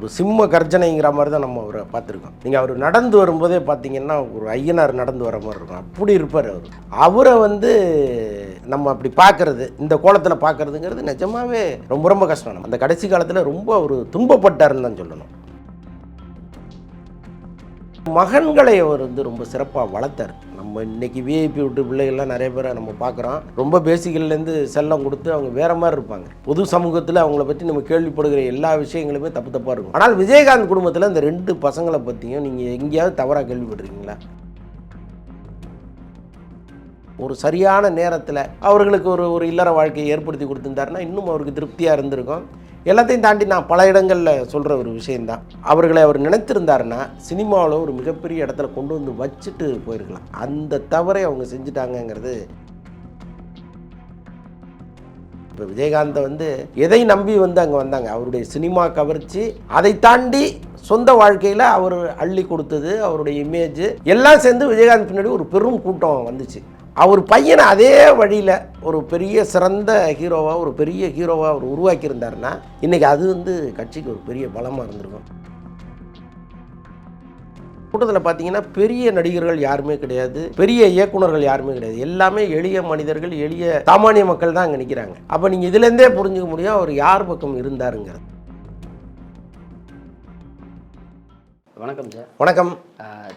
ஒரு சிம்ம கர்ஜனைங்கிற மாதிரி தான் நம்ம அவரை பார்த்துருக்கோம். நீங்கள் அவர் நடந்து வரும்போதே பார்த்தீங்கன்னா ஒரு ஐயனார் நடந்து வர மாதிரி இருக்கும். அப்படி இருப்பார் அவர். அவரை வந்து நம்ம அப்படி பார்க்கறது இந்த கோலத்தில் பார்க்கறதுங்கிறது நிஜமாவே ரொம்ப ரொம்ப கஷ்டம். அந்த கடைசி காலத்தில் ரொம்ப அவர் துன்பப்பட்டாருன்னு தான் சொல்லணும். மகன்களை அவர் வந்து ரொம்ப சிறப்பாக வளர்த்தார். நம்ம இன்னைக்கு விஐபி விட்டு பிள்ளைகள்லாம் நிறைய பேரை நம்ம பார்க்குறோம். ரொம்ப பேசிக்கல்லேருந்து செல்லம் கொடுத்து அவங்க வேற மாதிரி இருப்பாங்க. பொது சமூகத்தில் அவங்கள பற்றி நம்ம கேள்விப்படுகிற எல்லா விஷயங்களுமே தப்பு தப்பாக இருக்கும். ஆனால் விஜயகாந்த் குடும்பத்தில் இந்த ரெண்டு பசங்களை பற்றியும் நீங்கள் எங்கேயாவது தவறாக கேள்விப்பட்டிருக்கீங்களா? ஒரு சரியான நேரத்தில் அவர்களுக்கு ஒரு ஒரு இல்லற வாழ்க்கையை ஏற்படுத்தி கொடுத்துருந்தாருன்னா இன்னும் அவருக்கு திருப்தியாக இருந்திருக்கும். எல்லாத்தையும் தாண்டி நான் பல இடங்களில் சொல்கிற ஒரு விஷயந்தான் அவர்களை அவர் நினைத்திருந்தாருன்னா சினிமாவில் ஒரு மிகப்பெரிய இடத்துல கொண்டு வந்து வச்சுட்டு போயிருக்கலாம். அந்த தவறை அவங்க செஞ்சுட்டாங்கங்கிறது இப்போ விஜயகாந்தை வந்து எதை நம்பி வந்து அங்கே வந்தாங்க? அவருடைய சினிமா கவர்ச்சி அதை தாண்டி சொந்த வாழ்க்கையில் அவர் அள்ளி கொடுத்தது அவருடைய இமேஜ் எல்லாம் சேர்ந்து விஜயகாந்த் பின்னாடி ஒரு பெரும் கூட்டம் வந்துச்சு. அவர் பையனை அதே வழியில் ஒரு பெரிய சிறந்த ஹீரோவாக ஒரு பெரிய ஹீரோவாக அவர் உருவாக்கியிருந்தாருன்னா இன்றைக்கி அது வந்து கட்சிக்கு ஒரு பெரிய பலமாக இருந்திருக்கும். கூட்டத்தில் பார்த்தீங்கன்னா பெரிய நடிகர்கள் யாருமே கிடையாது பெரிய இயக்குனர்கள் யாருமே கிடையாது. எல்லாமே எளிய மனிதர்கள் எளிய சாமானிய மக்கள் தான் அங்கே நிற்கிறாங்க அப்போ நீங்கள் இதுலேருந்தே புரிஞ்சுக்க முடியும் அவர் யார் பக்கம் இருந்தாருங்கிறது. வணக்கம் சார். வணக்கம்.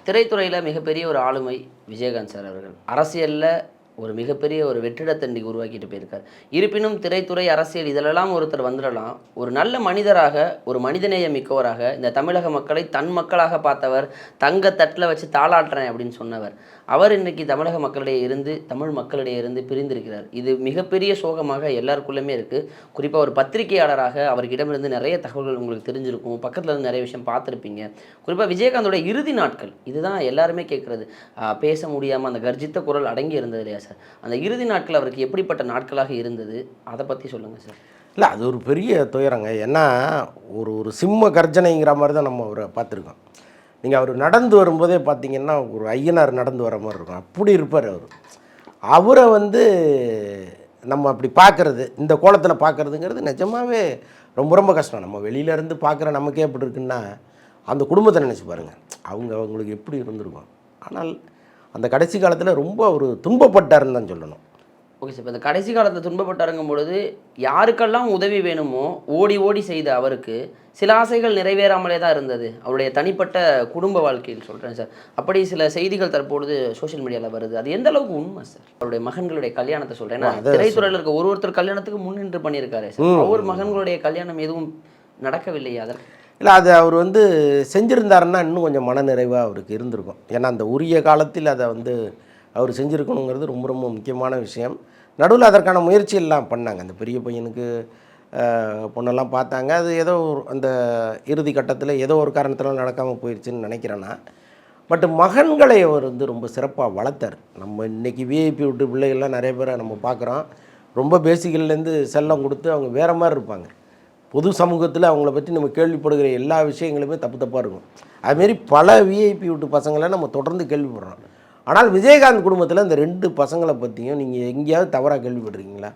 திரைத்துறையில் மிகப்பெரிய ஒரு ஆளுமை விஜயகாந்த் சார் அவர்கள். அரசியலில் ஒரு மிகப்பெரிய ஒரு வெற்றிடத்தண்டி உருவாக்கிட்டு போயிருக்கார். இருப்பினும் திரைத்துறை அரசியல் இதிலெல்லாம் ஒருத்தர் வந்துடலாம். ஒரு நல்ல மனிதராக ஒரு மனிதநேய மிக்கவராக இந்த தமிழக மக்களை தன் மக்களாக பார்த்தவர் தங்க தட்டில் வச்சு தாளாட்டுறேன் அப்படின்னு சொன்னவர். அவர் இன்றைக்கு தமிழக மக்களிடையே இருந்து தமிழ் மக்களிடையே இருந்து பிரிந்திருக்கிறார். இது மிகப்பெரிய சோகமாக எல்லாருக்குள்ளேயுமே இருக்குது குறிப்பாக ஒரு பத்திரிகையாளராக அவர்கிடமிருந்து நிறைய தகவல்கள் உங்களுக்கு தெரிஞ்சிருக்கும். பக்கத்தில் இருந்து நிறைய விஷயம் பார்த்துருப்பீங்க. குறிப்பாக விஜயகாந்தோட இறுதி நாட்கள் இதுதான் எல்லாருமே கேட்குறது. பேச முடியாமல் அந்த கர்ஜித்த குரல் அடங்கி இருந்தது இல்லையா சார்? அந்த இறுதி நாட்கள் அவருக்கு எப்படிப்பட்ட நாட்களாக இருந்தது? அதை பற்றி சொல்லுங்கள் சார். இல்லை அது ஒரு பெரிய துயரங்க. ஏன்னா ஒரு ஒரு சிம்ம கர்ஜனைங்கிற மாதிரி தான் நம்ம அவரை பார்த்துருக்கோம். நீங்கள் அவர் நடந்து வரும்போதே பார்த்தீங்கன்னா ஒரு ஐயனார் நடந்து வர மாதிரி இருக்கும். அப்படி இருப்பார் அவர். அவரை வந்து நம்ம அப்படி பார்க்குறது இந்த கோலத்தில் பார்க்கறதுங்கிறது நிஜமாகவே ரொம்ப ரொம்ப கஷ்டம். நம்ம வெளியில இருந்து பார்க்குற நமக்கே எப்படி இருக்குன்னா அந்த குடும்பத்தை நினச்சி பாருங்கள் அவங்க அவங்களுக்கு எப்படி இருந்திருக்கும். ஆனால் அந்த கடைசி காலத்தில் ரொம்ப அவர் துன்பப்பட்டாருன்னு தான் சொல்லணும். ஓகே சார் இப்போ இந்த கடைசி காலத்தில் துன்பப்பட்டாருங்கும் பொழுது யாருக்கெல்லாம் உதவி வேணுமோ ஓடி ஓடி செய்த அவருக்கு சில ஆசைகள் நிறைவேறாமலே தான் இருந்தது. அவருடைய தனிப்பட்ட குடும்ப வாழ்க்கையில் சொல்கிறேன் சார் அப்படி சில செய்திகள் தற்பொழுது சோஷியல் மீடியாவில் வருது. அது எந்த அளவுக்கு உண்மை சார் அவருடைய மகன்களுடைய கல்யாணத்தை சொல்கிறேன் திரைத்துறையில் இருக்க ஒரு ஒருத்தர் கல்யாணத்துக்கு முன்னின்று பண்ணியிருக்காரு சார் அவர் மகன்களுடைய கல்யாணம் எதுவும் நடக்கவில்லை அதற்கு இல்லை அது அவர் வந்து செஞ்சுருந்தாருன்னா இன்னும் கொஞ்சம் மனநிறைவாக அவருக்கு இருந்திருக்கும். ஏன்னா அந்த உரிய காலத்தில் அதை வந்து அவர் செஞ்சுருக்கணுங்கிறது ரொம்ப ரொம்ப முக்கியமான விஷயம். நடுவில் அதற்கான முயற்சியெல்லாம் பண்ணாங்க. அந்த பெரிய பையனுக்கு பொண்ணெல்லாம் பார்த்தாங்க. அது ஏதோ ஒரு அந்த இறுதி கட்டத்தில் ஏதோ ஒரு காரணத்தில் நடக்காமல் போயிடுச்சுன்னு நினைக்கிறேன்னா பட் மகன்களை அவர் வந்து ரொம்ப சிறப்பாக வளர்த்தார். நம்ம இன்றைக்கி விஐபி விட்டு பிள்ளைகள்லாம் நிறைய பேரை நம்ம பார்க்குறோம். ரொம்ப பேசிக்கல்லேருந்து செல்லம் கொடுத்து அவங்க வேற மாதிரி இருப்பாங்க. பொது சமூகத்தில் அவங்கள பற்றி நம்ம கேள்விப்படுகிற எல்லா விஷயங்களுமே தப்பு தப்பாக இருக்கும். அதுமாரி பல விஐபி விட்டு பசங்களை நம்ம தொடர்ந்து கேள்விப்படுறோம். ஆனால் விஜயகாந்த் குடும்பத்தில் இந்த ரெண்டு பசங்களை பற்றியும் நீங்கள் எங்கேயாவது தவறாக கேள்விப்பட்டிருக்கீங்களா?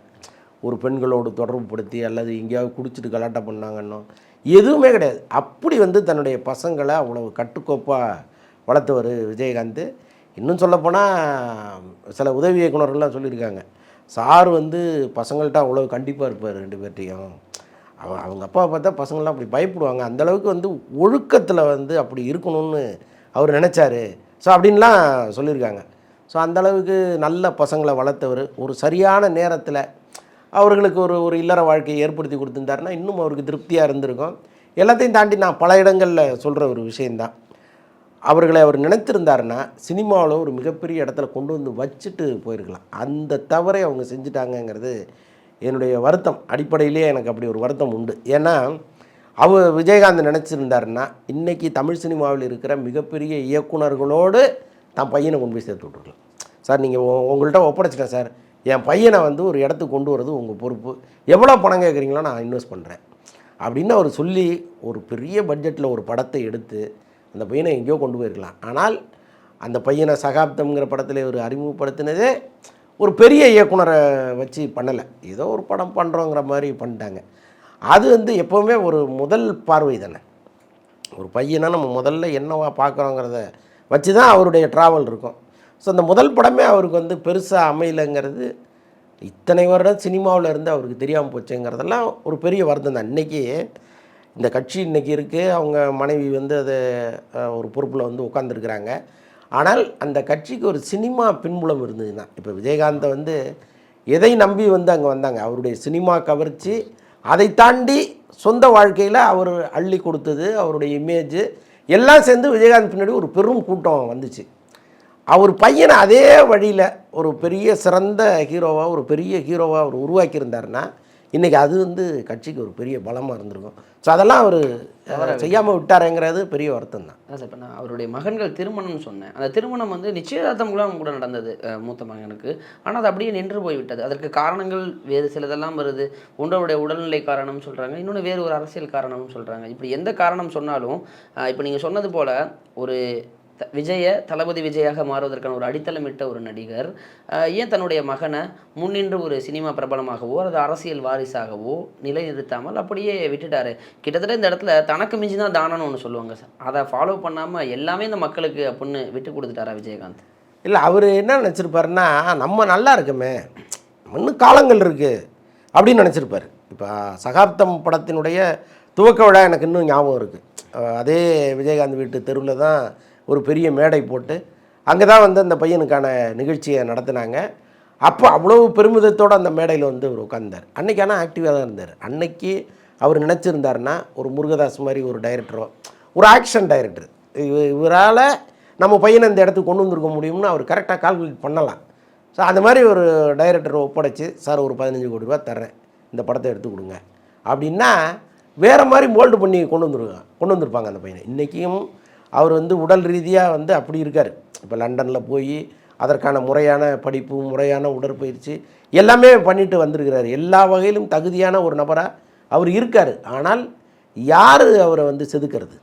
ஒரு பெண்களோடு தொடர்புபடுத்தி அல்லது எங்கேயாவது குடிச்சிட்டு கலாட்டா பண்ணாங்கன்னோ? எதுவுமே கிடையாது. அப்படி வந்து தன்னுடைய பசங்களை அவ்வளவு கட்டுக்கோப்பாக வளர்த்தவர் விஜயகாந்த். இன்னும் சொல்லப்போனால் சில உதவி இயக்குனர்கள்லாம் சொல்லியிருக்காங்க. சார் வந்து பசங்கள்கிட்ட அவ்வளோ கண்டிப்பாக இருப்பார் ரெண்டு பேர்ட்டையும் அவங்க அவங்க அப்பாவை பார்த்தா பசங்கள்லாம் அப்படி பயப்படுவாங்க. அந்தளவுக்கு வந்து ஒழுக்கத்தில் வந்து அப்படி இருக்கணும்னு அவர் நினச்சாரு. ஸோ அப்படின்லாம் சொல்லியிருக்காங்க. ஸோ அந்த அளவுக்கு நல்ல பசங்களை வளர்த்தவர். ஒரு சரியான நேரத்தில் அவர்களுக்கு ஒரு ஒரு இல்லற வாழ்க்கையை ஏற்படுத்தி கொடுத்துருந்தாருன்னா இன்னும் அவருக்கு திருப்தியாக இருந்திருக்கும். எல்லாத்தையும் தாண்டி நான் பல இடங்களில் சொல்கிற ஒரு விஷயந்தான் அவர்களை அவர் நினைத்திருந்தாருன்னா சினிமாவில் ஒரு மிகப்பெரிய இடத்துல கொண்டு வந்து வச்சுட்டு போயிருக்கலாம். அந்த தவறை அவங்க செஞ்சுட்டாங்கங்கிறது என்னுடைய வருத்தம். அடிப்படையிலேயே எனக்கு அப்படி ஒரு வருத்தம் உண்டு. ஏன்னா அவர் விஜயகாந்த் நினச்சிருந்தாருன்னா இன்றைக்கி தமிழ் சினிமாவில் இருக்கிற மிகப்பெரிய இயக்குனர்களோடு தான் பையனை கொண்டு போய் சேர்த்து விட்ருக்கலாம் சார் நீங்கள் உங்கள்கிட்ட ஒப்படைச்சிட்டேன் சார். என் பையனை வந்து ஒரு இடத்துக்கு கொண்டு வரது உங்கள் பொறுப்பு. எவ்வளோ பணம் கேட்குறீங்களோ நான் இன்வெஸ்ட் பண்ணுறேன் அப்படின்னு அவர் சொல்லி ஒரு பெரிய பட்ஜெட்டில் ஒரு படத்தை எடுத்து அந்த பையனை எங்கேயோ கொண்டு போயிருக்கலாம். ஆனால் அந்த பையனை சகாப்தம்ங்கிற படத்தில் ஒரு அறிமுகப்படுத்தினதே ஒரு பெரிய இயக்குனரை வச்சு பண்ணலை. ஏதோ ஒரு படம் பண்ணுறோங்கிற மாதிரி பண்ணிட்டாங்க. அது வந்து எப்போவுமே ஒரு முதல் பார்வை தானே. ஒரு பையனை நம்ம முதல்ல என்னவா பார்க்குறோங்கிறத வச்சு தான் அவருடைய ட்ராவல் இருக்கும். ஸோ அந்த முதல் படமே அவருக்கு வந்து பெருசாக அமையலைங்கிறது இத்தனை வருடம் சினிமாவில் இருந்து அவருக்கு தெரியாமல் போச்சுங்கிறதெல்லாம் ஒரு பெரிய வருத்தம் தான். இன்றைக்கி இந்த கட்சி இன்றைக்கி இருக்குது அவங்க மனைவி வந்து அது ஒரு பொறுப்பில் வந்து உட்காந்துருக்குறாங்க ஆனால் அந்த கட்சிக்கு ஒரு சினிமா பின்புலம் இருந்ததுன்னா இப்போ விஜயகாந்தை வந்து எதை நம்பி வந்து அங்கே வந்தாங்க? அவருடைய சினிமா கவர்ச்சி அதை தாண்டி சொந்த வாழ்க்கையில் அவர் அள்ளி கொடுத்தது அவருடைய இமேஜ் எல்லாம் சேர்ந்து விஜயகாந்த் பின்னாடி ஒரு பெரும் கூட்டம் வந்துச்சு. அவர் பையனை அதே வழியில் ஒரு பெரிய சிறந்த ஹீரோவாக ஒரு பெரிய ஹீரோவாக அவர் உருவாக்கியிருந்தாருன்னா இன்றைக்கி அது வந்து கட்சிக்கு ஒரு பெரிய பலமாக இருந்திருக்கும். ஸோ அதெல்லாம் அவர் செய்யாமல் விட்டாருங்கிறது பெரிய வருத்தம் தான். அதான் சார் இப்போ நான் அவருடைய மகன்கள் திருமணம்னு சொன்னேன். அந்த திருமணம் வந்து நிச்சயதார்த்தம் கூட நடந்தது மூத்த மகனுக்கு. ஆனால் அது அப்படியே நின்று போய்விட்டது. அதற்கு காரணங்கள் வேறு சிலதெல்லாம் வருது. ஒன்றவருடைய உடல்நிலை காரணம் சொல்கிறாங்க இன்னொன்று வேறு ஒரு அரசியல் காரணம்னு சொல்கிறாங்க இப்படி எந்த காரணம் சொன்னாலும் இப்போ நீங்கள் சொன்னது போல் ஒரு விஜய தளபதி விஜயாக மாறுவதற்கான ஒரு அடித்தளமிட்ட ஒரு நடிகர். ஏன் தன்னுடைய மகனை முன்னின்று ஒரு சினிமா பிரபலமாகவோ அல்லது அரசியல் வாரிசாகவோ நிலைநிறுத்தாமல் அப்படியே விட்டுட்டாரு? கிட்டத்தட்ட இந்த இடத்துல தனக்கு மிஞ்சி தான் தானம்னு ஒன்று சொல்லுவாங்க சார். அதை ஃபாலோ பண்ணாமல் எல்லாமே இந்த மக்களுக்கு அப்படின்னு விட்டு கொடுத்துட்டாரா விஜயகாந்த்? இல்லை அவர் என்ன நினச்சிருப்பாருன்னா நம்ம நல்லா இருக்குமே இன்னும் காலங்கள் இருக்குது அப்படின்னு நினச்சிருப்பார். இப்போ சகாப்தம் படத்தினுடைய துவக்க விழா எனக்கு இன்னும் ஞாபகம் இருக்குது அதே விஜயகாந்த் வீட்டு தெருவில் தான் ஒரு பெரிய மேடை போட்டு அங்கே தான் வந்து அந்த பையனுக்கான நிகழ்ச்சியை நடத்தினாங்க. அப்போ அவ்வளவு பெருமிதத்தோடு அந்த மேடையில் வந்து அவர் உட்காந்தார் அன்றைக்கி ஆனால் ஆக்டிவாக தான் இருந்தார். அன்னைக்கு அவர் நினச்சிருந்தாருன்னா ஒரு முருகதாஸ் மாதிரி ஒரு டைரக்டரோ ஒரு ஆக்ஷன் டைரக்டர் இவரால் நம்ம பையனை இந்த இடத்துக்கு கொண்டு வந்திருக்க முடியும்னு அவர் கரெக்டாக கால்குலேட் பண்ணலாம். ஸோ அந்த மாதிரி ஒரு டைரக்டரை ஒப்படைச்சு சார் ஒரு பதினஞ்சு கோடி ரூபா தர்றேன். இந்த படத்தை எடுத்து கொடுங்க. அப்படின்னா வேறு மாதிரி மோல்டு பண்ணி கொண்டு வந்துருவாங்க கொண்டு வந்திருப்பாங்க அந்த பையனை. இன்றைக்கும் அவர் வந்து உடல் ரீதியாக வந்து அப்படி இருக்கார். இப்போ லண்டனில் போய் அதற்கான முறையான படிப்பு முறையான உடற்பயிற்சி எல்லாமே பண்ணிட்டு வந்திருக்கிறார். எல்லா வகையிலும் தகுதியான ஒரு நபராக அவர் இருக்கார். ஆனால் யார் அவரை வந்து செதுக்கிறது?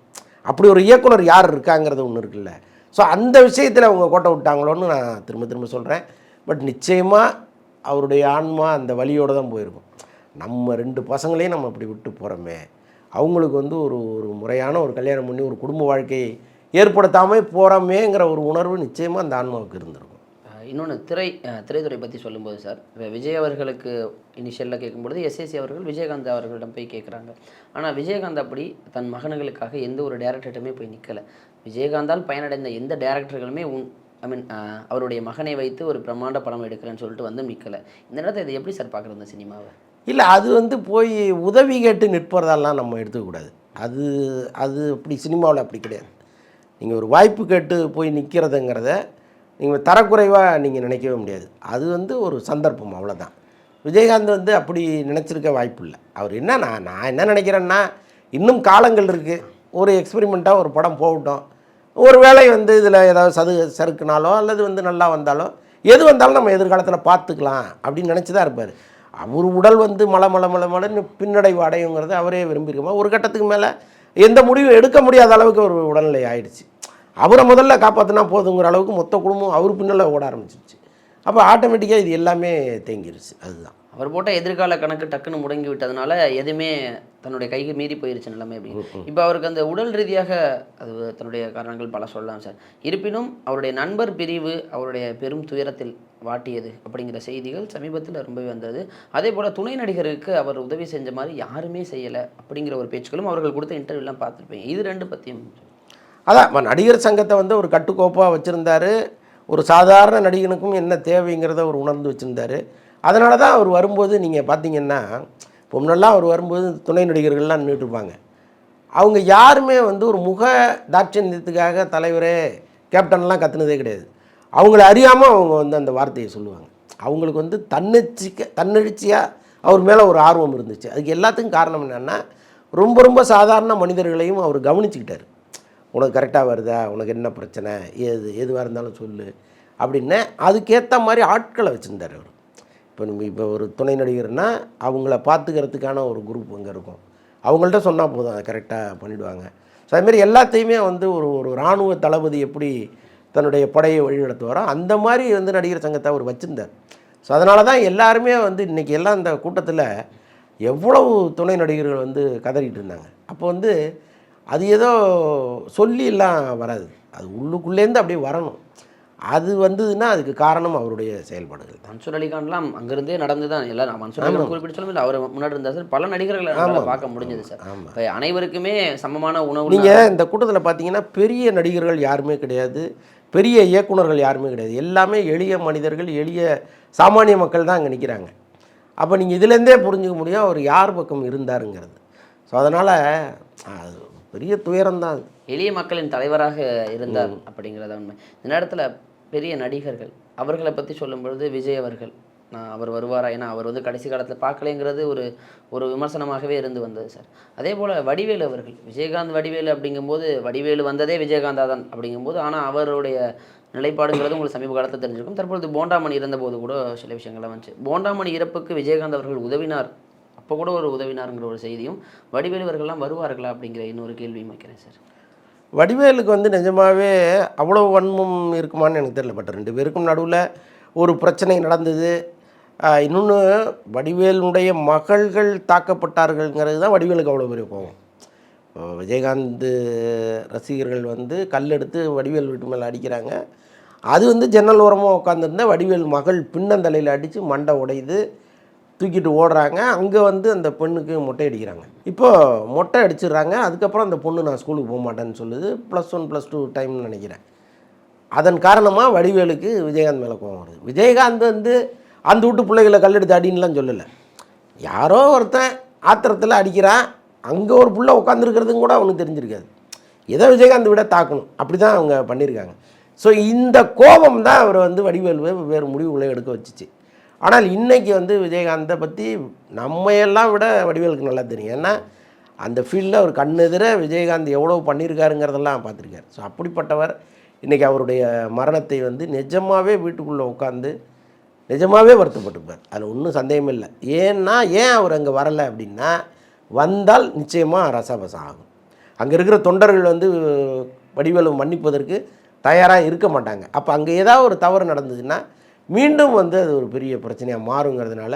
அப்படி ஒரு இயக்குனர் யார் இருக்காங்கிறது ஒன்று இருக்குல்ல. ஸோ அந்த விஷயத்தில் அவங்க கோட்டை விட்டாங்களோன்னு நான் திரும்ப திரும்ப சொல்கிறேன் பட் நிச்சயமாக அவருடைய ஆன்மா அந்த வழியோடு தான் போயிருக்கும். நம்ம ரெண்டு பசங்களையும் நம்ம அப்படி விட்டு போகிறோமே அவங்களுக்கு வந்து ஒரு ஒரு முறையான ஒரு கல்யாணம் பண்ணி ஒரு குடும்ப வாழ்க்கையை ஏற்படுத்தாமல் போகிறோமேங்கிற ஒரு உணர்வு நிச்சயமாக அந்த ஆன்மாவுக்கு இருந்திருக்கும். இன்னொன்று திரை திரைத்துறை பற்றி சொல்லும்போது சார் இப்போ விஜய் அவர்களுக்கு இனிஷியலில் கேட்கும்பொழுது எஸ்எஸ்சி அவர்கள் விஜயகாந்த் அவர்களிடம் போய் கேட்குறாங்க. ஆனால் விஜயகாந்த் அப்படி தன் மகன்களுக்காக எந்த ஒரு டேரக்டர்கிட்டமே போய் நிற்கலை விஜயகாந்தால் பயனடைந்த எந்த டேரக்டர்களுமே உன் ஐ மீன் அவருடைய மகனை வைத்து ஒரு பிரம்மாண்ட படம் எடுக்கிறேன்னு சொல்லிட்டு வந்து நிற்கலை இந்த நேரத்தை இதை எப்படி சார் பார்க்குறது இந்த சினிமாவை? இல்லை அது வந்து போய் உதவி கேட்டு நிற்பதெல்லாம் நம்ம எடுத்துக்கக்கூடாது. அது அது அப்படி சினிமாவில் அப்படி கிடையாது. நீங்கள் ஒரு வாய்ப்பு கேட்டு போய் நிற்கிறதுங்கிறத நீங்கள் தரக்குறைவாக நீங்கள் நினைக்கவே முடியாது. அது வந்து ஒரு சந்தர்ப்பம் அவ்வளோதான் விஜயகாந்த் வந்து அப்படி நினச்சிருக்க வாய்ப்பு இல்லை. அவர் என்ன நான் நான் என்ன நினைக்கிறேன்னா இன்னும் காலங்கள் இருக்குது ஒரு எக்ஸ்பெரிமெண்ட்டாக ஒரு படம் போகட்டும். ஒரு வேலை வந்து இதில் ஏதாவது சது சறுக்குனாலோ அல்லது வந்து நல்லா வந்தாலோ எது வந்தாலும் நம்ம எதிர்காலத்தில் பார்த்துக்கலாம் அப்படின்னு நினச்சி தான் இருப்பார். அவர் உடல் வந்து மலை மலை மலை மலைன்னு பின்னடைவு அடையுங்கிறத அவரே விரும்பியிருக்கமா ஒரு கட்டத்துக்கு மேலே எந்த முடிவும் எடுக்க முடியாத அளவுக்கு ஒரு உடல்நிலை ஆயிடுச்சு. அவரை முதல்ல காப்பாற்றினா போதுங்கிற அளவுக்கு மொத்த குடும்பம் அவர் பின்னால் ஓட ஆரம்பிச்சிருச்சு. அப்போ ஆட்டோமேட்டிக்காக இது எல்லாமே தேங்கிருச்சு. அதுதான். அவர் போட்ட எதிர்கால கணக்கு டக்குன்னு முடங்கி விட்டதுனால எதுவுமே தன்னுடைய கைக்கு மீறி போயிருச்சு நிலைமை அப்படி. இப்போ அவருக்கு அந்த உடல் ரீதியாக அது தன்னுடைய காரணங்கள் பல சொல்லலாம் சார். இருப்பினும் அவருடைய நண்பர் பிரிவு அவருடைய பெரும் துயரத்தில் வாட்டியது அப்படிங்கிற செய்திகள் சமீபத்தில் ரொம்பவே வந்தது. அதே போல் துணை நடிகருக்கு அவர் உதவி செஞ்ச மாதிரி யாருமே செய்யலை அப்படிங்கிற ஒரு பேச்சுக்களும் அவர்கள் கொடுத்த இன்டர்வியூலாம் பார்த்துருப்பேன் இது ரெண்டு பற்றியும் அதான் நடிகர் சங்கத்தை வந்து ஒரு கட்டுக்கோப்பாக வச்சுருந்தாரு. ஒரு சாதாரண நடிகனுக்கும் என்ன தேவைங்கிறத அவர் உணர்ந்து வச்சுருந்தாரு. அதனால தான் அவர் வரும்போது நீங்கள் பார்த்தீங்கன்னா இப்போ முன்னெல்லாம் அவர் வரும்போது துணை நடிகர்கள்லாம் நின்றுட்டுருப்பாங்க அவங்க யாருமே வந்து ஒரு முக தாட்சண்யத்துக்காக தலைவரே கேப்டன்லாம் கத்துனதே கிடையாது. அவங்கள அறியாமல் அவங்க வந்து அந்த வார்த்தையை சொல்லுவாங்க. அவங்களுக்கு வந்து தன்னெச்சிக்க தன்னெழுச்சியாக அவர் மேலே ஒரு ஆர்வம் இருந்துச்சு. அதுக்கு எல்லாத்துக்கும் காரணம் என்னென்னா ரொம்ப ரொம்ப சாதாரண மனிதர்களையும் அவர் கவனிச்சுக்கிட்டார். உனக்கு கரெக்டாக வருதா? உனக்கு என்ன பிரச்சனை? எது எதுவாக இருந்தாலும் சொல்லு அப்படின்னு அதுக்கேற்ற மாதிரி ஆட்களை வச்சுருந்தார் அவர். இப்போ நம்ம இப்போ ஒரு துணை நடிகர்னால் அவங்கள பார்த்துக்கிறதுக்கான ஒரு குரூப் அங்கே இருக்கும். அவங்கள்ட்ட சொன்னால் போதும் அதை கரெக்டாக பண்ணிவிடுவாங்க ஸோ அதுமாரி எல்லாத்தையுமே வந்து ஒரு ஒரு இராணுவ தளபதி எப்படி தன்னுடைய படையை வழிநடத்துவாரோ அந்த மாதிரி வந்து நடிகர் சங்கத்தை அவர் வச்சுருந்தார். ஸோ அதனால தான் எல்லாருமே வந்து இன்றைக்கி எல்லாம் இந்த கூட்டத்தில் எவ்வளவு துணை நடிகர்கள் வந்து கதறிட்டு இருந்தாங்க. அப்போ வந்து அது ஏதோ சொல்லிலாம் வராது. அது உள்ளுக்குள்ளேருந்து அப்படியே வரணும். அது வந்ததுன்னா அதுக்கு காரணம் அவருடைய செயல்பாடுகள் தான். மன்சூர் அலிகான்லாம் அங்கிருந்தே நடந்து தான் எல்லாரும் மன்சூர் அலிகான் குறிப்பிட்டு சொல்லும் இல்லை அவர் முன்னாடி இருந்தார். சார் பல நடிகர்களை பார்க்க முடிஞ்சது சார். ஆமாம் அனைவருக்குமே சமமான உணவு நீங்கள் இந்த கூட்டத்தில் பார்த்தீங்கன்னா பெரிய நடிகர்கள் யாருமே கிடையாது. பெரிய இயக்குனர்கள் யாருமே கிடையாது. எல்லாமே எளிய மனிதர்கள் எளிய சாமானிய மக்கள் தான் அங்கே நிற்கிறாங்க அப்போ நீங்கள் இதுலேருந்தே புரிஞ்சுக்க முடியும் அவர் யார் பக்கம் இருந்தாருங்கிறது. ஸோ அதனால் அது பெரிய துயரம் தான் எளிய மக்களின் தலைவராக இருந்தார் அப்படிங்கிறத உண்மை. இந்த நேரத்தில் பெரிய நடிகர்கள். அவர்களை பற்றி சொல்லும் பொழுது விஜய் அவர்கள். நான் அவர் வருவாரா? ஏன்னா அவர் வந்து கடைசி காலத்தில் பார்க்கலைங்கிறது ஒரு ஒரு விமர்சனமாகவே இருந்து வந்தது சார். அதே போல் வடிவேலு அவர்கள். விஜயகாந்த் வடிவேலு அப்படிங்கும்போது வடிவேலு வந்ததே விஜயகாந்தா தான் அப்படிங்கும்போது ஆனால் அவருடைய நிலைப்பாடுங்கிறது உங்களுக்கு சமீப காலத்தில் தெரிஞ்சிருக்கும். தற்பொழுது போண்டாமணி இருந்தபோது கூட சில விஷயங்கள்லாம் வந்துச்சு போண்டாமணி இறப்புக்கு விஜயகாந்த் அவர்கள் உதவினார். அப்போ கூட ஒரு உதவினாருங்கிற ஒரு செய்தியும் வடிவேலு அவர்கள்லாம் வருவார்களா அப்படிங்கிற இன்னொரு கேள்வியும் வைக்கிறேன் சார். வடிவேலுக்கு வந்து நிஜமாகவே அவ்வளோ வன்மம் இருக்குமான்னு எனக்கு தெரியல. பட் ரெண்டு பேருக்கும் நடுவில் ஒரு பிரச்சனை நடந்தது. இன்னொன்று வடிவேலுடைய மகள்கள் தாக்கப்பட்டார்கள்ங்கிறது தான் வடிவேலுக்கு அவ்வளோ பெரிய கோவம் விஜயகாந்த் ரசிகர்கள் வந்து கல் எடுத்து வடிவேல் வீட்டு மேலே அடிக்கிறாங்க. அது வந்து ஜன்னல் ஓரமாக உட்காந்துருந்தா வடிவேல் மகள் பின்னந்தலையில் அடித்து மண்டை உடையுது. தூக்கிட்டு ஓடுறாங்க. அங்கே வந்து அந்த பெண்ணுக்கு மொட்டை அடிக்கிறாங்க. இப்போது மொட்டை அடிச்சிடுறாங்க. அதுக்கப்புறம் அந்த பொண்ணு நான் ஸ்கூலுக்கு போக மாட்டேன்னு சொல்லுது. ப்ளஸ் ஒன் ப்ளஸ் டூ டைம்னு நினைக்கிறேன். அதன் காரணமாக வடிவேலுக்கு விஜயகாந்த் மேலே கோவம் வருது. விஜயகாந்த் வந்து அந்த வீட்டு பிள்ளைகளை கல்லெடுத்து அடின்னுலாம் சொல்லலை. யாரோ ஒருத்தன் ஆத்திரத்தில் அடிக்கிறான் அங்கே ஒரு புள்ள உட்காந்துருக்கிறதும் கூட அவனுக்கு தெரிஞ்சிருக்காது. ஏதோ விஜயகாந்த் விட தாக்கணும். அப்படி தான் அவங்க பண்ணியிருக்காங்க. ஸோ இந்த கோபம் தான் அவரை வந்து வடிவேலுவை வேறு முடிவுகளை எடுக்க வச்சுச்சு. ஆனால் இன்றைக்கி வந்து விஜயகாந்தை பற்றி நம்மையெல்லாம் விட வடிவேலுக்கு நல்லா தெரியும். ஏன்னா அந்த ஃபீல்டில் அவர் கண்ணெதிர விஜயகாந்த் எவ்வளோ பண்ணியிருக்காருங்கிறதெல்லாம் பார்த்துருக்காரு. ஸோ அப்படிப்பட்டவர் இன்றைக்கி அவருடைய மரணத்தை வந்து நிஜமாகவே வீட்டுக்குள்ளே உட்காந்து நிஜமாகவே வருத்தப்பட்டுப்பார் அதில் ஒன்றும் சந்தேகம் இல்லை. ஏன்னா ஏன் அவர் அங்கே வரலை அப்படின்னா வந்தால் நிச்சயமாக ரசபசம் ஆகும். அங்கே இருக்கிற தொண்டர்கள் வந்து வடிவேலு மன்னிப்பதற்கு தயாராக இருக்க மாட்டாங்க. அப்போ அங்கே ஏதாவது ஒரு தவறு நடந்ததுன்னா மீண்டும் வந்து அது ஒரு பெரிய பிரச்சனையாக மாறுங்கிறதுனால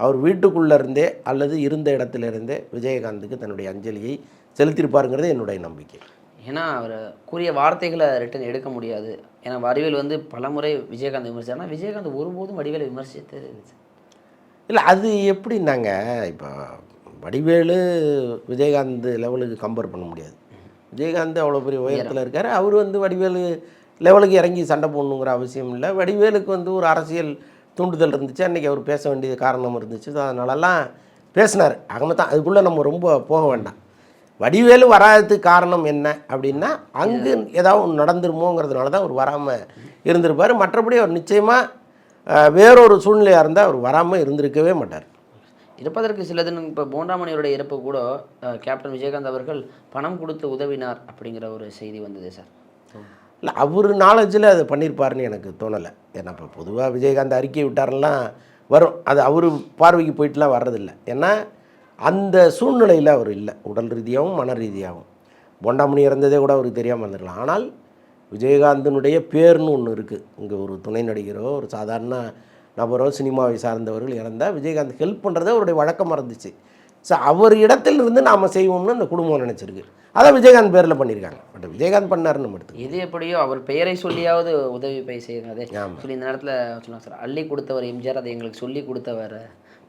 அவர் வீட்டுக்குள்ளே இருந்தே அல்லது இருந்த இடத்துல இருந்தே விஜயகாந்துக்கு தன்னுடைய அஞ்சலியை செலுத்தியிருப்பாருங்கிறது என்னுடைய நம்பிக்கை. ஏன்னா அவர் கூறிய வார்த்தைகளை ரிட்டன் எடுக்க முடியாது. ஏன்னா வடிவேல் வந்து பலமுறை விஜயகாந்த் விமர்சிச்சார். ஆனால் விஜயகாந்த் ஒருபோதும் வடிவேலை விமர்சித்தது இல்லை. அது எப்படின்னாங்க இப்போ வடிவேலு விஜயகாந்த் லெவலுக்கு கம்பேர் பண்ண முடியாது. விஜயகாந்த் அவ்வளோ பெரிய உயரத்தில் இருக்கார். அவர் வந்து வடிவேலு லெவலுக்கு இறங்கி சண்டை போடணுங்கிற அவசியம் இல்லை. வடிவேலுக்கு வந்து ஒரு அரசியல் தூண்டுதல் இருந்துச்சு. அன்றைக்கி அவர் பேச வேண்டிய காரணம் இருந்துச்சு. அதனாலலாம் பேசினார். அகம தான். அதுக்குள்ளே நம்ம ரொம்ப போக வேண்டாம். வடிவேலு வராததுக்கு காரணம் என்ன அப்படின்னா அங்கு ஏதாவது நடந்துருமோங்கிறதுனால தான் அவர் வராமல் இருந்திருப்பார். மற்றபடி அவர் நிச்சயமாக வேறொரு சூழ்நிலையாக இருந்தால் அவர் வராமல் இருந்திருக்கவே மாட்டார். இருப்பதற்கு சிலது இப்போ போண்டாமணியோட இறப்பு கூட கேப்டன் விஜயகாந்த் அவர்கள் பணம் கொடுத்து உதவினார் அப்படிங்கிற ஒரு செய்தி வந்தது சார். இல்லை அவர் நாலேஜில் அதை பண்ணியிருப்பாருன்னு எனக்கு தோணலை. ஏன்னா இப்போ பொதுவாக விஜயகாந்த் அறிக்கை விட்டாரெல்லாம் வரும். அது அவர் பார்வைக்கு போயிட்டுலாம் வர்றதில்ல. ஏன்னா அந்த சூழ்நிலையில் அவர் இல்லை. உடல் ரீதியாகவும் மன ரீதியாகவும். பொண்டாமணி இறந்ததே கூட அவருக்கு தெரியாமல் இருந்திருக்கலாம். ஆனால் விஜயகாந்தனுடைய பேர்னு ஒன்று இருக்குது இங்கே ஒரு துணை நடிகரோ ஒரு சாதாரண நபரோ சினிமாவை சார்ந்தவர்கள் இறந்தால் விஜயகாந்த் ஹெல்ப் பண்ணுறதே அவருடைய வழக்கமாக இருந்துச்சு. ஸோ அவர் இடத்துல இருந்து நாம் செய்வோம்னு அந்த குடும்பம் நினச்சிருக்கு. அதை விஜயகாந்த் பேரில் பண்ணியிருக்காங்க பட் விஜயகாந்த் பண்ணாருன்னு நம்ம எடுத்துக்கணும். எது எப்படியோ அவர் பெயரை சொல்லியாவது உதவி போய் ஆமாம் சொல்லி இந்த நேரத்தில் சொன்னாங்க சார் அள்ளி கொடுத்தவர் எம்ஜிஆர் அதை எங்களுக்கு சொல்லி கொடுத்தவர்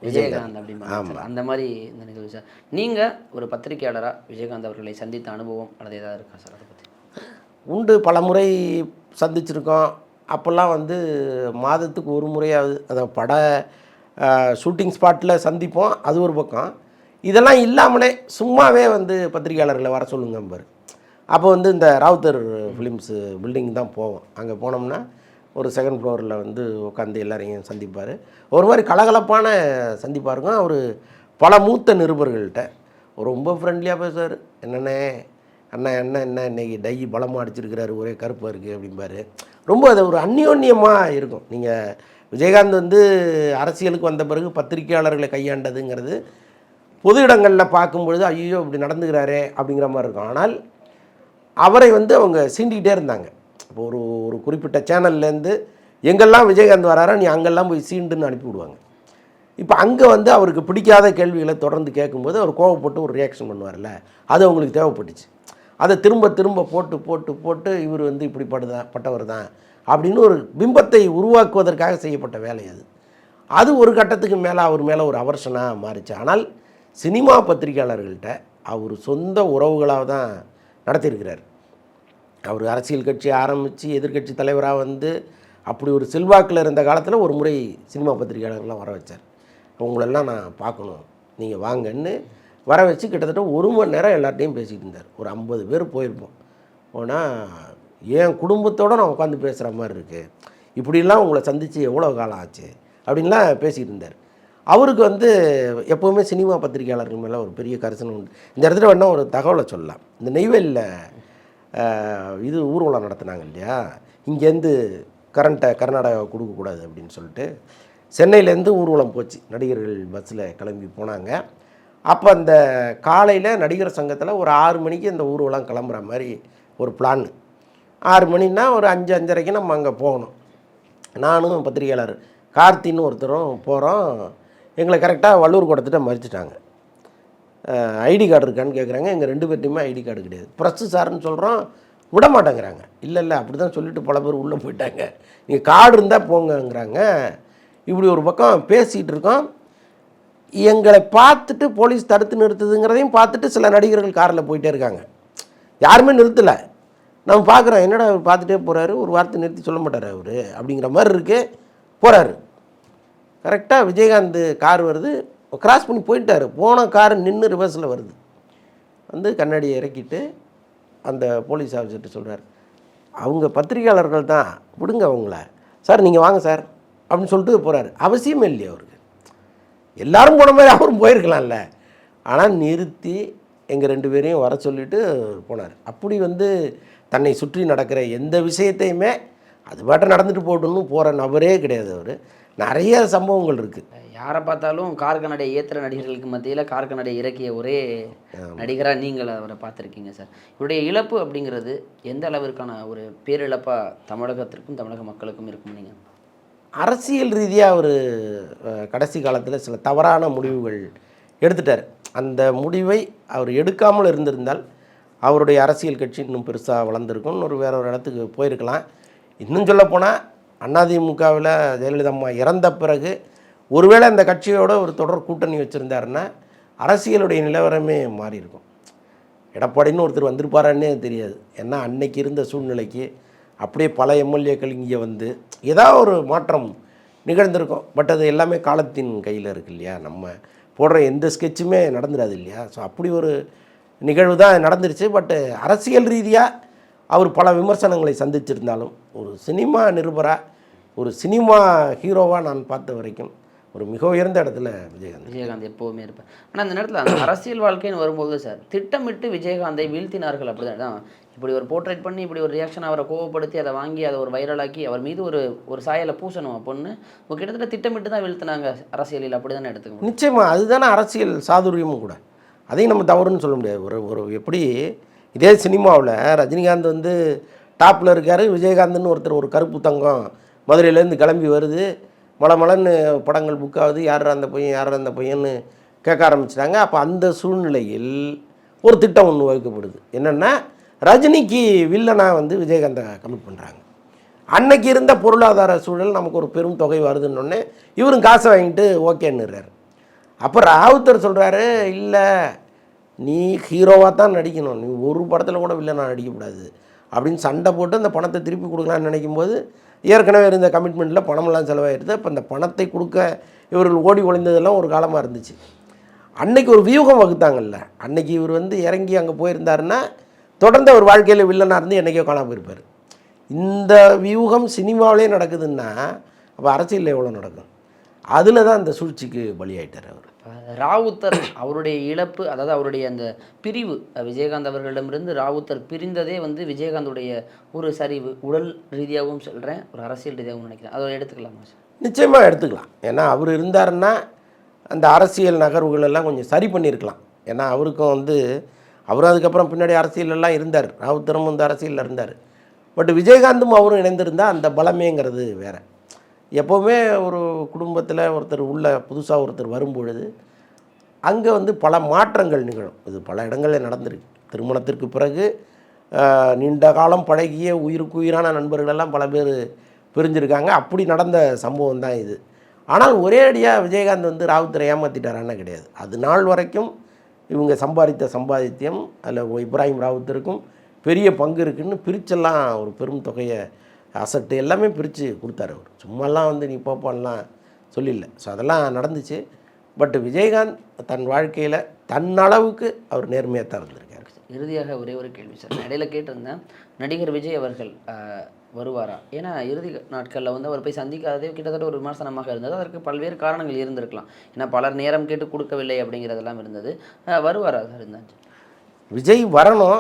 விஜயகாந்த். சார். அந்த மாதிரி இந்த நிகழ்வு சார். நீங்கள் ஒரு பத்திரிகையாளராக விஜயகாந்த் அவர்களை சந்தித்த அனுபவம் அல்லது ஏதாவது இருக்கா சார் அதை பற்றி உண்டு. பல முறை சந்திச்சிருக்கோம். அப்போல்லாம் வந்து மாதத்துக்கு ஒரு முறையாவது அதை பட ஷூட்டிங் ஸ்பாட்டில் சந்திப்போம். அது ஒரு பக்கம். இதெல்லாம் இல்லாமலே சும்மாவே வந்து பத்திரிகையாளர்களை வர சொல்லுங்க பாரு. அப்போ வந்து இந்த ராவுத்தர் ஃபிலிம்ஸு பில்டிங் தான் போவோம். அங்கே போனோம்னா ஒரு செகண்ட் ஃப்ளோரில் வந்து உட்காந்து எல்லாரையும் சந்திப்பார். ஒரு மாதிரி கலகலப்பான சந்திப்பாக இருக்கும். அவர் பல மூத்த நிருபர்கள்ட்ட ரொம்ப ஃப்ரெண்ட்லியாக பேசுவார். என்னண்ணே அண்ணா என்ன என்ன இன்னைக்கு டை பலமாக அடிச்சிருக்கிறாரு. ஒரே கருப்பாக இருக்குது அப்படிம்பாரு. ரொம்ப அது ஒரு அந்யோன்யமாக இருக்கும். நீங்கள் விஜயகாந்த் வந்து அரசியலுக்கு வந்த பிறகு பத்திரிகையாளர்களை கையாண்டதுங்கிறது பொது இடங்களில் பார்க்கும்பொழுது ஐயோ இப்படி நடந்துக்கிறாரே அப்படிங்கிற மாதிரி இருக்கும். ஆனால் அவரை வந்து அவங்க சீண்டிக்கிட்டே இருந்தாங்க. இப்போ ஒரு ஒரு குறிப்பிட்ட சேனல்லேருந்து எங்கெல்லாம் விஜயகாந்த் வராரோ நீ அங்கெல்லாம் போய் சீண்டுன்னு அனுப்பி விடுவாங்க. இப்போ அங்கே வந்து அவருக்கு பிடிக்காத கேள்விகளை தொடர்ந்து கேட்கும்போது அவர் கோவப்பட்டு ஒரு ரியாக்ஷன் பண்ணுவார்ல அது அவங்களுக்கு தேவைப்பட்டுச்சு. அதை திரும்ப திரும்ப போட்டு போட்டு போட்டு இவர் வந்து இப்படி படுதா பட்டவர் தான் அப்படின்னு ஒரு பிம்பத்தை உருவாக்குவதற்காக செய்யப்பட்ட வேலை அது. அது ஒரு கட்டத்துக்கு மேலே அவர் மேலே ஒரு அவர்ஷனாக மாறிச்சு. ஆனால் சினிமா பத்திரிகையாளர்கள்ட்ட அவர் சொந்த உறவுகளாக தான் நடத்தியிருக்கிறார். அவர் அரசியல் கட்சி ஆரம்பித்து எதிர்க்கட்சி தலைவராக வந்து அப்படி ஒரு செல்வாக்கில் இருந்த காலத்தில் ஒரு முறை சினிமா பத்திரிகையாளர்கள்லாம் வர வச்சார். உங்களெல்லாம் நான் பார்க்கணும். நீங்கள் வாங்கன்னு வர வச்சு கிட்டத்தட்ட ஒரு மணி நேரம் எல்லார்ட்டையும் பேசிக்கிட்டு இருந்தார். ஒரு ஐம்பது பேர் போயிருப்போம். போனால் என் குடும்பத்தோடு நான் உட்காந்து பேசுகிற மாதிரி இருக்குது இப்படிலாம் உங்களை சந்தித்து எவ்வளோ காலம் ஆச்சு? அப்படின்லாம் பேசிகிட்டு இருந்தார். அவருக்கு வந்து எப்போவுமே சினிமா பத்திரிகையாளர்கள் மேலே ஒரு பெரிய கரிசனம் உண்டு. இந்த இடத்துல வேணால் ஒரு தகவலை சொல்லலாம். இந்த நெய்வேலியில் இது ஊர்வலம் நடத்துனாங்க இல்லையா? இங்கேருந்து கரண்ட்டை கர்நாடகா கொடுக்கக்கூடாது அப்படின்னு சொல்லிட்டு சென்னையிலேருந்து ஊர்வலம் போச்சு. நடிகர்கள் பஸ்ஸில் கிளம்பி போனாங்க. அப்போ அந்த காலையில் நடிகர் சங்கத்தில் ஒரு ஆறு மணிக்கு இந்த ஊர்வலம் கிளம்புற மாதிரி ஒரு பிளான் ஆறு மணின்னா ஒரு அஞ்சு அஞ்சரைக்கு நம்ம அங்கே போகணும். நானும் பத்திரிகையாளர் கார்த்தின்னு ஒருத்தரும் போகிறோம் எங்களை கரெக்டாக வள்ளூர் கொடுத்துட்டு மறிச்சிட்டாங்க. ஐடி கார்டு இருக்கான்னு கேட்குறாங்க எங்கள் ரெண்டு பேர்ட்டையுமே ஐடி கார்டு கிடையாது. ப்ரெஸ்ஸு சார்னு சொல்கிறோம் விட மாட்டேங்கிறாங்க இல்லை இல்லை அப்படி தான் சொல்லிவிட்டு பல பேர் உள்ளே போயிட்டாங்க. நீங்கள் கார்டு இருந்தால் போங்கங்கிறாங்க. இப்படி ஒரு பக்கம் பேசிகிட்டு இருக்கோம். எங்களை பார்த்துட்டு போலீஸ் தடுத்து நிறுத்துதுங்கிறதையும் பார்த்துட்டு சில நடிகர்கள் காரில் போயிட்டே இருக்காங்க. யாருமே நிறுத்தலை. நம்ம பார்க்குறோம். என்னடா அவர் பார்த்துட்டே போகிறாரு ஒரு வார்த்தை நிறுத்தி சொல்ல மாட்டார் அவர்? அப்படிங்கிற மாதிரி இருக்குது போகிறாரு கரெக்டாக விஜயகாந்த் கார் வருது. கிராஸ் பண்ணி போயிட்டார். போன கார் நின்று ரிவர்ஸில் வருது. வந்து கண்ணாடியை இறக்கிட்டு அந்த போலீஸ் ஆஃபீஸர்கிட்ட சொல்கிறார் அவங்க பத்திரிகையாளர்கள் தான். விடுங்க அவங்கள. சார் நீங்கள் வாங்க சார். அப்படின்னு சொல்லிட்டு போகிறாரு அவசியமே இல்லையா அவருக்கு. எல்லாரும் போன மாதிரி அவரும் போயிருக்கலாம்ல. ஆனால் நிறுத்தி எங்கள் ரெண்டு பேரையும் வர சொல்லிட்டு போனார். அப்படி வந்து தன்னை சுற்றி நடக்கிற எந்த விஷயத்தையுமே அது பாட்டை நடந்துட்டு போகட்டும்னு போகிற நபரே கிடையாது அவர். நிறைய சம்பவங்கள் இருக்குது யாரை பார்த்தாலும் கார் கண்ணாடியை ஏற்றுற நடிகர்களுக்கு மத்தியில் கார் கண்ணாடியை இறக்கிய ஒரே நடிகராக நீங்கள் அவரை பார்த்துருக்கீங்க சார். இவருடைய இழப்பு அப்படிங்கிறது எந்த அளவிற்கான ஒரு பேரிழப்பாக தமிழகத்திற்கும் தமிழக மக்களுக்கும் இருக்கும் நீங்கள் அரசியல் ரீதியாக அவர் கடைசி காலத்தில் சில தவறான முடிவுகள் எடுத்துட்டார். அந்த முடிவை அவர் எடுக்காமல் இருந்திருந்தால் அவருடைய அரசியல் கட்சி இன்னும் பெருசாக வளர்ந்துருக்கும் ஒரு வேற ஒரு இடத்துக்கு போயிருக்கலாம். இன்னும் சொல்லப்போனால் அதிமுகவில் ஜெயலலிதா அம்மா இறந்த பிறகு ஒருவேளை அந்த கட்சியோட ஒரு தொடர் கூட்டணி வச்சுருந்தாருன்னா அரசியலுடைய நிலவரமே மாறி இருக்கும் எடப்பாடின்னு ஒருத்தர் வந்திருப்பாரான்னே தெரியாது. ஏன்னா அன்னைக்கு இருந்த சூழ்நிலைக்கு அப்படியே பல எம்எல்ஏக்கள் இங்கே வந்து ஏதாவது ஒரு மாற்றம் நிகழ்ந்திருக்கும். பட் அது எல்லாமே காலத்தின் கையில் இருக்கு இல்லையா? நம்ம போடுற எந்த ஸ்கெட்சுமே நடந்துடாது இல்லையா? ஸோ அப்படி ஒரு நிகழ்வு தான் நடந்துருச்சு. பட்டு அரசியல் ரீதியாக அவர் பல விமர்சனங்களை சந்திச்சிருந்தாலும் ஒரு சினிமா நிருபராக ஒரு சினிமா ஹீரோவாக நான் பார்த்த வரைக்கும் ஒரு மிக உயர்ந்த இடத்துல விஜயகாந்த். விஜயகாந்த் எப்போவுமே இருப்பார். ஆனால் அந்த நேரத்தில் அந்த அரசியல் வாழ்க்கைன்னு வரும்போது சார் திட்டமிட்டு விஜயகாந்தை வீழ்த்தினார்கள் அப்படி தான் இப்படி ஒரு போர்ட்ரேட் பண்ணி இப்படி ஒரு ரியாக்ஷன் அவரை கோவப்படுத்தி அதை வாங்கி அதை ஒரு வைரலாக்கி அவர் மீது ஒரு ஒரு சாயலை பூசணும். அப்படின்னு ஒரு கிட்டத்தட்ட திட்டமிட்டு தான் வீழ்த்தினாங்க அரசியலில். அப்படி தானே எடுத்துக்கணும். நிச்சயமாக அதுதானே அரசியல் சாதுரியமும் கூட. அதையும் நம்ம தவறுன்னு சொல்ல முடியாது. ஒரு ஒரு எப்படி இதே சினிமாவில் ரஜினிகாந்த் வந்து டாப்பில் இருக்கார். விஜயகாந்த்னு ஒருத்தர் ஒரு கருப்பு தங்கம் மதுரையிலேருந்து கிளம்பி வருது. மலை மலன்னு படங்கள் புக் ஆகுது. யார் அந்த பையன் யார் அந்த பையன்னு கேட்க ஆரம்பிச்சிட்டாங்க. அப்போ அந்த சூழ்நிலையில் ஒரு திட்டம் ஒன்று வகுக்கப்படுது. என்னென்னா ரஜினிக்கு வில்லனாக வந்து விஜயகாந்தை கமிட் பண்ணுறாங்க அன்னைக்கு இருந்த பொருளாதார சூழல் நமக்கு ஒரு பெரும் தொகை வருதுன்னொடனே இவரும் காசை வாங்கிட்டு ஓகேன்னுறாரு. அப்போ ராவுத்தர் சொல்கிறாரு இல்லை நீ ஹீரோவாக தான் நடிக்கணும். நீ ஒரு படத்தில் கூட வில்லனாக நடிக்கக்கூடாது. அப்படின்னு சண்டை போட்டு அந்த பணத்தை திருப்பி கொடுக்கலான்னு நினைக்கும் போது ஏற்கனவே இருந்த கமிட்மெண்ட்டில் பணமெல்லாம் செலவாயிருது. அப்போ அந்த பணத்தை கொடுக்க இவர்கள் ஓடி ஒளிந்ததெல்லாம் ஒரு காலமாக இருந்துச்சு. அன்னைக்கு ஒரு வியூகம் வகுத்தாங்கல்ல. அன்னைக்கு இவர் வந்து இறங்கி அங்கே போயிருந்தாருன்னா தொடர்ந்து அவர் வாழ்க்கையில் வில்லனாக இருந்து என்னைக்கோ காணாமல் போயிருப்பார். இந்த வியூகம் சினிமாவிலே நடக்குதுன்னா அப்போ அரசியலில் எவ்வளோ நடக்கும்? அதில் தான் அந்த சூழ்ச்சிக்கு பலியாயிட்டார் அவர். ராவுத்தர் அவருடைய இழப்பு அதாவது அவருடைய அந்த பிரிவு விஜயகாந்த் அவர்களிடமிருந்து ராவுத்தர் பிரிந்ததே வந்து விஜயகாந்துடைய ஒரு சரிவு. உடல் ரீதியாகவும் சொல்கிறேன் ஒரு அரசியல் ரீதியாகவும் நினைக்கிறேன். அதை எடுத்துக்கலாமா சார்? நிச்சயமாக எடுத்துக்கலாம். ஏன்னா அவர் இருந்தாருன்னா அந்த அரசியல் நகர்வுகள் எல்லாம் கொஞ்சம் சரி பண்ணியிருக்கலாம். ஏன்னா அவருக்கும் வந்து அவரும் அதுக்கப்புறம் பின்னாடி அரசியலெல்லாம் இருந்தார். ராவுத்தரும் வந்து அரசியலில் இருந்தார். பட் விஜயகாந்தும் அவரும் இணைந்திருந்தால் அந்த பலமேங்கிறது வேறு. எப்போவுமே ஒரு குடும்பத்தில் ஒருத்தர் உள்ள புதுசாக ஒருத்தர் வரும்பொழுது அங்கே வந்து பல மாற்றங்கள் நிகழும். இது பல இடங்களில் நடந்திருக்கு. திருமணத்திற்கு பிறகு நீண்ட காலம் பழகிய உயிருக்கு உயிரான நண்பர்களெல்லாம் பல பேர் பிரிஞ்சிருக்காங்க. அப்படி நடந்த சம்பவம் தான் இது. ஆனால் ஒரே அடியாக விஜயகாந்த் வந்து ராவுத்தரை ஏமாற்றிட்டாரான்னா கிடையாது. அது நாள் வரைக்கும் இவங்க சம்பாதித்த சம்பாதித்தியம் அதில் இப்ராஹிம் ராவுத்தருக்கும் பெரிய பங்கு இருக்குதுன்னு பிரிச்செல்லாம் ஒரு பெரும் தொகையை அசட்டு எல்லாமே பிரித்து கொடுத்தாரு அவர். சும்மாலாம் வந்து நீ போப்பான்லாம் சொல்லிடல ஸோ அதெல்லாம் நடந்துச்சு. பட் விஜயகாந்த் தன் வாழ்க்கையில் தன்னளவுக்கு அவர் நேர்மையாக தான் இருந்திருக்காரு. இறுதியாக ஒரே ஒரு கேள்வி சார். இடையில கேட்டிருந்தேன் நடிகர் விஜய் அவர்கள் வருவாரா? ஏன்னா இறுதி நாட்களில் வந்து அவர் போய் சந்திக்காததே கிட்டத்தட்ட ஒரு விமர்சனமாக இருந்தது. அதற்கு பல்வேறு காரணங்கள் இருந்திருக்கலாம். ஏன்னா பலர் நேரம் கேட்டு கொடுக்கவில்லை அப்படிங்கிறதெல்லாம் இருந்தது. வருவாரா சார் இருந்தாச்சு விஜய் வரணும்.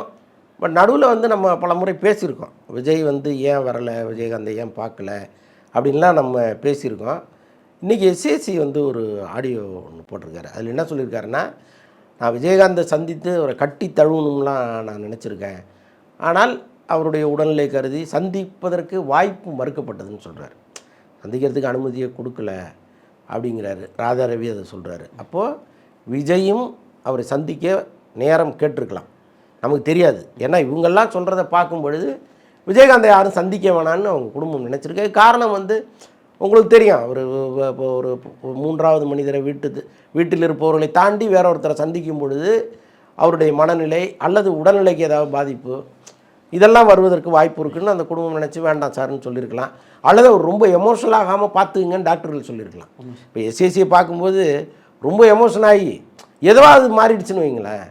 பட் நடுவில் வந்து நம்ம பல முறை பேசியிருக்கோம். விஜய் வந்து ஏன் வரலை? விஜயகாந்தை ஏன் பார்க்கல? அப்படின்லாம் நம்ம பேசியிருக்கோம். இன்றைக்கி எஸ்எஸ்சி வந்து ஒரு ஆடியோ ஒன்று போட்டிருக்காரு. அதில் என்ன சொல்லியிருக்காருன்னா நான் விஜயகாந்தை சந்தித்து அவரை கட்டி தழுவணும்லாம் நான் நினச்சிருக்கேன். ஆனால் அவருடைய உடல்நிலை கருதி சந்திப்பதற்கு வாய்ப்பு மறுக்கப்பட்டதுன்னு சொல்கிறார் சந்திக்கிறதுக்கு அனுமதியை கொடுக்கல அப்படிங்கிறாரு. ராதா ரவி அதை சொல்கிறாரு அப்போது விஜயும் அவரை சந்திக்க நேரம் கேட்டிருக்கலாம். நமக்கு தெரியாது. ஏன்னா இவங்கெல்லாம் சொல்கிறத பார்க்கும் பொழுது விஜயகாந்தை யாரும் சந்திக்க வேணான்னு அவங்க குடும்பம் நினச்சிருக்கு. காரணம் வந்து உங்களுக்கு தெரியும் ஒரு இப்போ ஒரு மூன்றாவது மனிதரை வீட்டு வீட்டில் இருப்பவர்களை தாண்டி வேற ஒருத்தரை சந்திக்கும் பொழுது அவருடைய மனநிலை அல்லது உடல்நிலைக்கு ஏதாவது பாதிப்பு இதெல்லாம் வருவதற்கு வாய்ப்பு இருக்குன்னு அந்த குடும்பம் நினச்சி வேண்டாம் சார்னு சொல்லியிருக்கலாம். அல்லது அவர் ரொம்ப எமோஷனல் ஆகாமல் பார்த்துங்கன்னு டாக்டர்கள் சொல்லியிருக்கலாம். இப்போ எஸ்எஸ்சியை பார்க்கும்போது ரொம்ப எமோஷன் ஆகி எதுவாவது மாறிடுச்சுன்னு வைங்களேன்.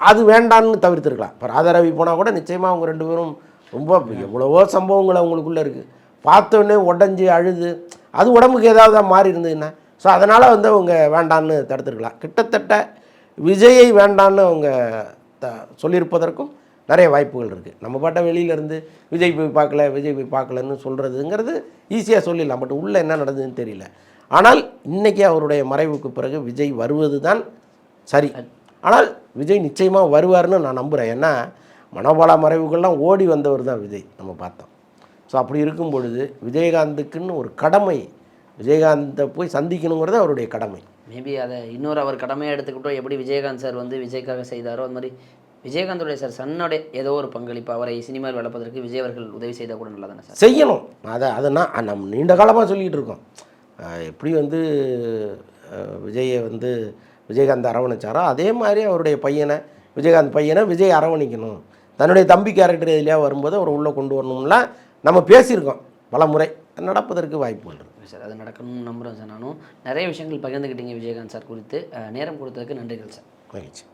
அது வேண்டான்னு தவிர்த்துருக்கலாம். இப்போ ராதாரவி போனால் கூட நிச்சயமாக அவங்க ரெண்டு பேரும் ரொம்ப எவ்வளவோ சம்பவங்கள் அவங்களுக்குள்ளே இருக்குது பார்த்தோன்னே உடஞ்சி அழுது. அது உடம்புக்கு ஏதாவது மாறி இருந்ததுன்னா ஸோ அதனால் வந்து அவங்க வேண்டான்னு தடுத்துருக்கலாம். கிட்டத்தட்ட விஜயை வேண்டான்னு அவங்க த சொல்லியிருப்பதற்கும் நிறைய வாய்ப்புகள் இருக்குது நம்ம பாட்ட வெளியிலேருந்து விஜய் போய் பார்க்கல விஜய் போய் பார்க்கலன்னு சொல்கிறதுங்கிறது ஈஸியாக சொல்லிடலாம். பட் உள்ளே என்ன நடந்ததுன்னு தெரியல. ஆனால் இன்றைக்கி அவருடைய மறைவுக்கு பிறகு விஜய் வருவது தான் சரி. ஆனால் விஜய் நிச்சயமாக வருவார்னு நான் நம்புகிறேன் ஏன்னா மனோபாலா மறைவுக்கெல்லாம் ஓடி வந்தவர் தான் விஜய் நம்ம பார்த்தோம். ஸோ அப்படி இருக்கும் பொழுது விஜயகாந்துக்குன்னு ஒரு கடமை விஜயகாந்தை போய் சந்திக்கணுங்கிறது அவருடைய கடமை. மேபி அதை இன்னொரு அவர் கடமையாக எடுத்துக்கிட்டோம். எப்படி விஜயகாந்த் சார் வந்து விஜய்க்காக செய்தாரோ அது மாதிரி விஜயகாந்தோடைய சார் சன்னோடைய ஏதோ ஒரு பங்களிப்பு அவரை சினிமாவில் வளர்ப்பதற்கு விஜய் அவர்கள் உதவி செய்தால் கூட நல்லா தானே சார்? செய்யணும். அதை அதை நான் நம்ம நீண்ட காலமாக சொல்லிகிட்டு இருக்கோம். எப்படி வந்து விஜயை வந்து விஜயகாந்த் அரவணைச்சாரோ? அதே மாதிரி அவருடைய பையனை விஜயகாந்த் பையனை விஜய் அரவணைக்கணும். தன்னுடைய தம்பி கேரக்டர் எதுலையா வரும்போது அவர் உள்ளே கொண்டு வரணும்லாம் நம்ம பேசியிருக்கோம் பல முறை. நடப்பதற்கு வாய்ப்புகள் இருக்கு சார் அது நடக்கணும்னு நம்புகிறேன் சார் நானும். நிறைய விஷயங்கள் பகிர்ந்துக்கிட்டீங்க விஜயகாந்த் சார் குறித்து. நேரம் கொடுத்ததுக்கு நன்றிகள் சார். மகிழ்ச்சி.